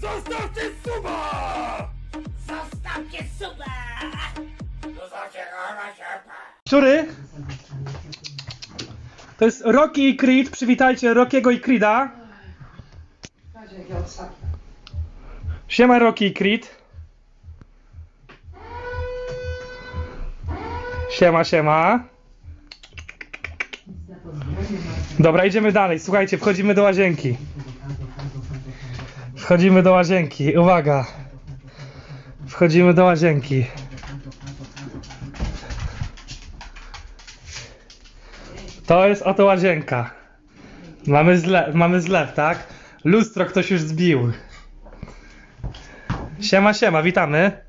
Zostawcie suba! Zostawcie suba! Który? To jest Rocky i Creed. Przywitajcie Rockiego i Creeda. Siema Rocky i Creed. Siema, siema. Dobra, idziemy dalej. Słuchajcie, wchodzimy do łazienki. Wchodzimy do łazienki. Uwaga. Wchodzimy do łazienki. To jest oto łazienka. Mamy zlew, mamy zlew, tak? Lustro ktoś już zbił. Siema, siema, witamy.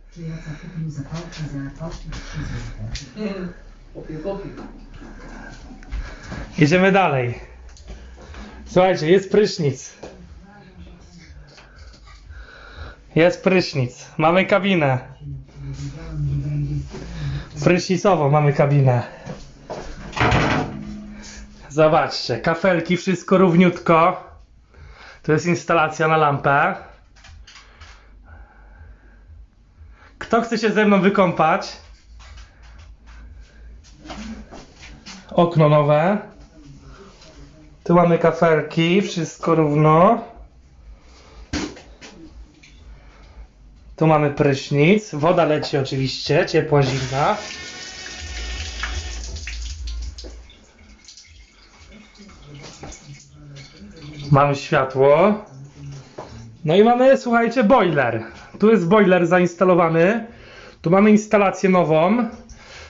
Idziemy dalej. Słuchajcie, jest prysznic. Jest prysznic. Mamy kabinę. Prysznicową mamy kabinę. Zobaczcie, kafelki, wszystko równiutko. To jest instalacja na lampę. Kto chce się ze mną wykąpać? Okno nowe. Tu mamy kafelki, wszystko równo. Tu mamy prysznic. Woda leci oczywiście, ciepła, zimna. Mamy światło. No i mamy, słuchajcie, boiler. Tu jest boiler zainstalowany. Tu mamy instalację nową.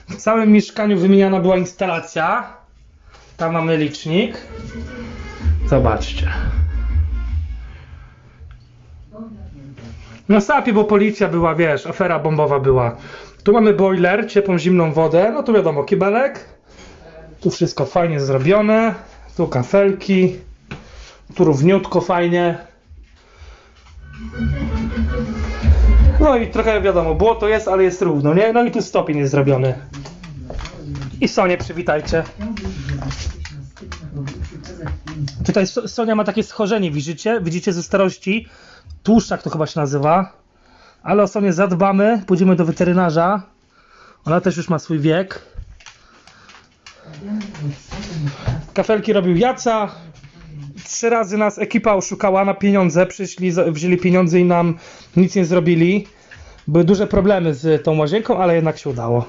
W całym mieszkaniu wymieniana była instalacja. Tam mamy licznik. Zobaczcie. Na sapie, bo policja była, wiesz, afera bombowa była. Tu mamy boiler, ciepłą, zimną wodę. No tu wiadomo, kibelek. Tu wszystko fajnie zrobione. Tu kafelki. Tu równiutko, fajnie. No i trochę wiadomo, błoto jest, ale jest równo, nie? No i tu stopień jest zrobiony. I Sonię przywitajcie. Tutaj So- Sonia ma takie schorzenie, widzicie? Widzicie ze starości? Tłuszczak to chyba się nazywa. Ale o Sonię zadbamy, pójdziemy do weterynarza. Ona też już ma swój wiek. Kafelki robił Jaca. Trzy razy nas ekipa oszukała na pieniądze. Przyszli, wzięli pieniądze i nam nic nie zrobili. Były duże problemy z tą łazienką, ale jednak się udało.